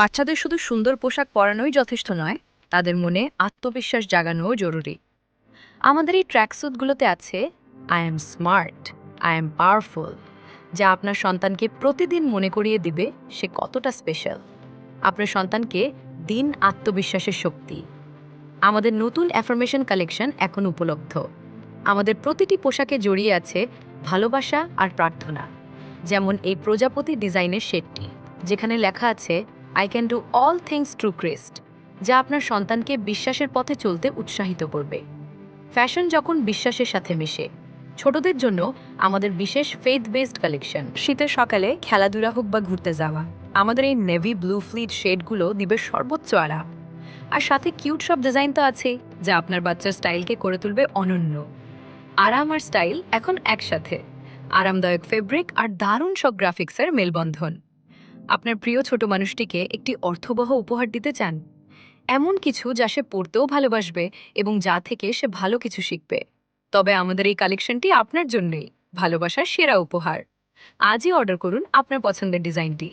বাচ্চাদের শুধু সুন্দর পোশাক পরানোই যথেষ্ট নয়, তাদের মনে আত্মবিশ্বাস জাগানোও জরুরি। আমাদের এই ট্র্যাকস্যুটগুলোতে আছে I am smart I am powerful যা আপনার সন্তানকে প্রতিদিন মনে করিয়ে দিবে সে কতটা স্পেশাল আপনার সন্তানকে দিন আত্মবিশ্বাসের শক্তি। আমাদের নতুন অ্যাফার্মেশন কালেকশন এখন উপলব্ধ। আমাদের প্রতিটি পোশাকে জড়িয়ে আছে ভালোবাসা আর প্রার্থনা, যেমন এই প্রজাপতি ডিজাইনের শেডটি যেখানে লেখা আছে I can do all things through Christ যা আপনার সন্তানকে বিশ্বাসের পথে চলতে উৎসাহিত করবে। ফ্যাশন যখন বিশ্বাসের সাথে মিশে, ছোটদের জন্য আমাদের বিশেষ ফেথ বেসড কালেকশন শীতের সকালে খেলাধুলা হোক বা ঘুরতে যাওয়া, আমাদের এই নেভি ব্লু ফ্লিট শেডগুলো দিবে সর্বোচ্চ আরাম আর সাথে কিউট সব ডিজাইন তো আছেই, যা আপনার বাচ্চার স্টাইলকে করে তুলবে অনন্য। আরাম আর স্টাইল এখন একসাথে, আরামদায়ক ফেব্রিক আর দারুণ সব গ্রাফিক্সের মেলবন্ধন। আপনার প্রিয় ছোট মানুষটিকে একটি অর্থবহ উপহার দিতে চান। এমন কিছু যা সে পড়তেও ভালোবাসবে এবং যা থেকে সে ভালো কিছু শিখবে। তবে আমাদের এই কালেকশনটি আপনার জন্যই ভালোবাসার সেরা উপহার। আজই অর্ডার করুন আপনার পছন্দের ডিজাইনটি।